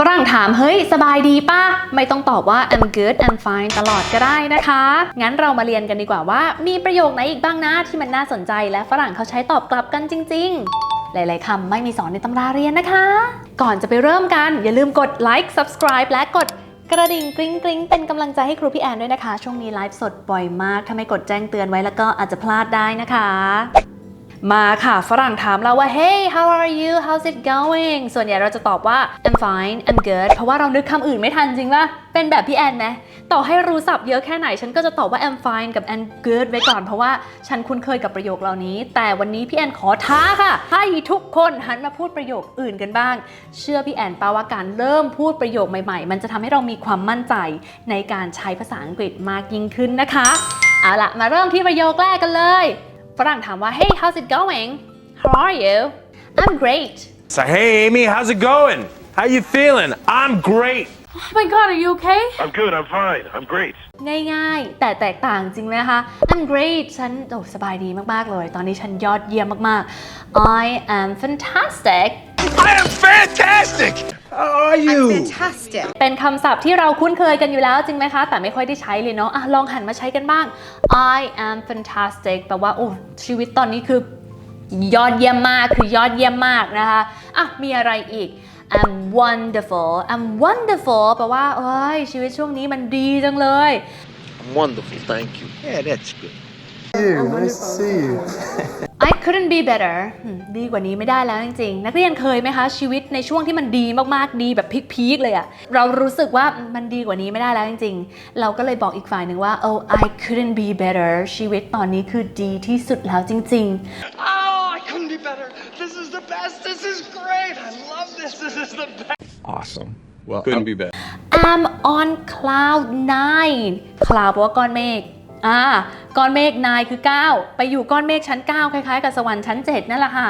ฝรั่งถาม เฮ้ย สบายดีป่ะ ไม่ต้องตอบว่า I'm good I'm fine ตลอดก็ได้นะคะ งั้นเรามาเรียนกันดีกว่าว่า มีประโยคไหนอีกบ้างนะ ที่มันน่าสนใจและฝรั่งเขาใช้ตอบกลับกันจริง ๆ หลาย ๆคำไม่มีสอนในตำราเรียนนะคะ ก่อนจะไปเริ่มกัน อย่าลืมกดไลค์ subscribe และกดกระดิ่งกริ๊งกริ๊งเป็นกำลังใจให้ครูพี่แอนด้วยนะคะ ช่วงนี้ไลฟ์สดบ่อยมาก ถ้าไม่กดแจ้งเตือนไว้แล้วก็อาจจะพลาดได้นะคะ มาค่ะ ฝรั่งถามเราว่า hey how are you how's it going ส่วนใหญ่เราจะตอบว่า I'm fine I'm good เพราะว่าเรานึกคำอื่นไม่ทันจริงป่ะ เป็นแบบพี่แอนไหมต่อให้รู้ศัพท์เยอะแค่ไหน ฉันก็จะตอบว่า I'm fine กับ I'm good ไว้ก่อน เพราะว่าฉันคุ้นเคยกับประโยคเหล่านี้ แต่วันนี้พี่แอนขอท้าค่ะ ให้ทุกคนหันมาพูดประโยคอื่นกันบ้าง เชื่อพี่แอนปาว่าการเริ่มพูดประโยคใหม่ ๆ มันจะทำให้เรามีความมั่นใจในการใช้ภาษาอังกฤษมากยิ่งขึ้นนะคะ เอาละมาเริ่มที่ประโยคแรกกันเลย ฝรั่งถามว่า hey how's it going how are you I'm great So, hey, Amy, how's it going? How you feeling? I'm great. oh my god are you okay I'm good. I'm fine. I'm great. ง่ายๆ แต่แตกต่างจริงไหมคะ I'm great ฉันโอ้สบายดีมากๆเลย ตอนนี้ฉันยอดเยี่ยมมากๆ I am fantastic I am fantastic. How are you? Fantastic. เป็นคำศัพท์ที่เราคุ้นเคยกันอยู่แล้วจริงไหมคะ แต่ไม่ค่อยได้ใช้เลยเนาะอะลองหันมาใช้กันบ้าง I am fantastic แปลว่าโอ้ชีวิตตอนนี้คือยอดเยี่ยมมากคือยอดเยี่ยมมากนะคะอะมีอะไรอีก I'm wonderful I'm wonderful แปลว่าเอ้ยชีวิตช่วงนี้มันดีจังเลย I'm wonderful, thank you. Yeah, that's good. you. Nice to see you. I couldn't be better อืมดีกว่านี้ไม่ได้แล้วจริงๆ นักเรียนเคยไหมคะ ชีวิตในช่วงที่มันดีมากๆ ดีแบบพีคๆเลยอะเรารู้สึกว่ามันดีกว่านี้ไม่ได้แล้วจริงๆ เราก็เลยบอกอีกฝ่ายหนึ่งว่า oh I couldn't be better ชีวิตตอนนี้คือดีที่สุดแล้วจริง Oh, I couldn't be better. This is the best. This is great. I love this. This is the best. Awesome. Well, couldn't be better. ๆ I'm on cloud nine cloud แปลว่าก้อนเมฆ อ่าก้อนเมฆ nine คือ 9 ไปอยู่ก้อนเมฆชั้น 9 คล้ายๆ กับสวรรค์ชั้น 7 นั่นแหละค่ะ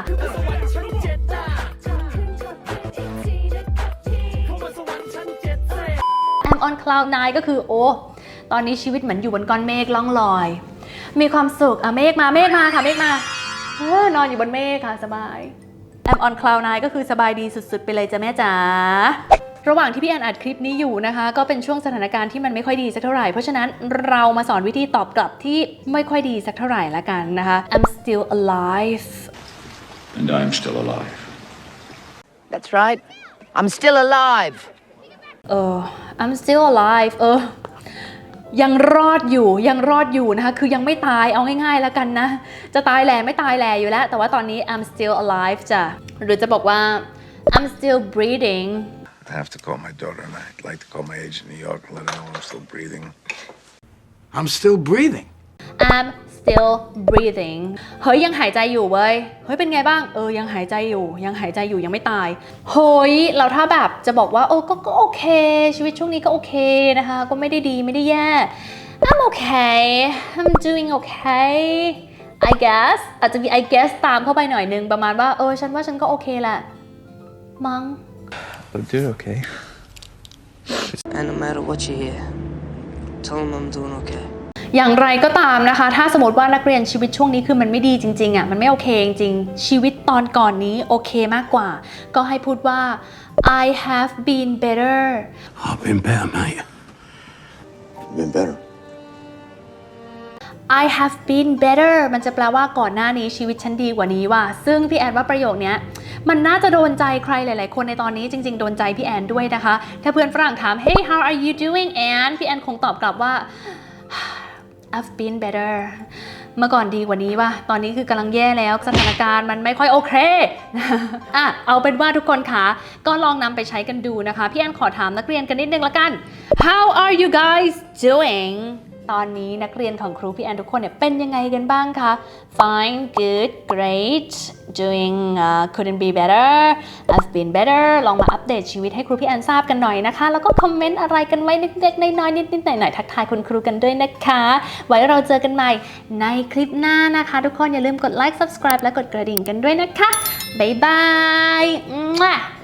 I'm on cloud nine ก็คือโอ้ตอนนี้ชีวิตเหมือนอยู่บนก้อนเมฆล่องลอย มีความสุขอะเมฆมาเมฆมาค่ะเมฆมาเออนอนอยู่บนเมฆค่ะสบาย I'm on cloud nine ก็คือสบายดีสุดๆ ไปเลยจ้ะแม่จ๋า ระหว่างที่พี่แอนอัดคลิปนี้อยู่นะคะ ก็เป็นช่วงสถานการณ์ที่มันไม่ค่อยดีสักเท่าไหร่ เพราะฉะนั้นเรามาสอนวิธีตอบกลับที่ไม่ค่อยดีสักเท่าไหร่ละกันนะคะ I'm still alive And I'm still alive. That's right. I'm still alive. เออ I'm still alive เออยังรอดอยู่ยังรอดอยู่นะคะ คือยังไม่ตายเอาง่ายๆแล้วกันนะ จะตายแหล่ไม่ตายแหล่อยู่แล้ว แต่ว่าตอนนี้ I'm still alive จ้ะหรือจะบอกว่า I'm still breathing I have to call my daughter, and I'd like to call my agent in New York and let her know I'm still breathing. I'm still breathing. I'm still breathing เฮ้ยยังหายใจอยู่เว้ย เฮ้ยเป็นไงบ้าง เออยังหายใจอยู่ ยังหายใจอยู่ยังไม่ตาย เฮ้ยเราถ้าแบบจะบอกว่าเออก็ก็โอเค ชีวิตช่วงนี้ก็โอเคนะคะ ก็ไม่ได้ดีไม่ได้แย่ I'm okay I'm doing okay I guess อาจจะมี I guess ตามเข้าไปหน่อยนึงประมาณว่า เออ ฉันว่าฉันก็โอเคแหละ มั้ง I'm doing okay. And no matter what you hear, tell them I'm doing okay. อย่างไรก็ตามนะคะ ถ้าสมมติว่านักเรียนชีวิตช่วงนี้คือมันไม่ดีจริงๆอะมันไม่โอเคจริงๆชีวิตตอนก่อนนี้โอเคมากกว่า ก็ให้พูดว่า I have been better I've been better, mate. Been better. I have been better มันจะแปลว่าก่อนหน้านี้ชีวิตฉันดีกว่านี้ว่ะซึ่งพี่แอนว่าประโยคเนี้ย มันน่าจะโดนใจใครหลาย ๆ คนในตอนนี้จริง ๆ โดนใจพี่แอนด้วยนะคะ ถ้าเพื่อนฝรั่งถาม Hey how are you doing Ann พี่แอนคงตอบกลับว่า I've been better เมื่อก่อนดีกว่านี้ว่ะ ตอนนี้คือกำลังแย่แล้วสถานการณ์มันไม่ค่อยโอเคอะเอาเป็นว่าทุกคนคะก็ลองนำไปใช้กันดูนะคะ พี่แอนขอถามนักเรียนกันนิดนึงละกัน How are you guys doing ตอนนี้นักเรียนของครูพี่แอนทุกคนเนี่ยเป็นยังไงกันบ้างคะ Fine good great doing uh, couldn't be better I've been better ลองมาอัปเดตชีวิตให้ครูพี่แอนทราบกันหน่อยนะคะ แล้วก็คอมเมนต์อะไรกันไว้เล็กๆน้อยๆนิดๆหน่อยๆทักทายคุณครูกันด้วยนะคะ ไว้เราเจอกันใหม่ในคลิปหน้านะคะ ทุกคนอย่าลืมกดไลค์ subscribe และกดกระดิ่งกันด้วยนะคะบ๊ายบาย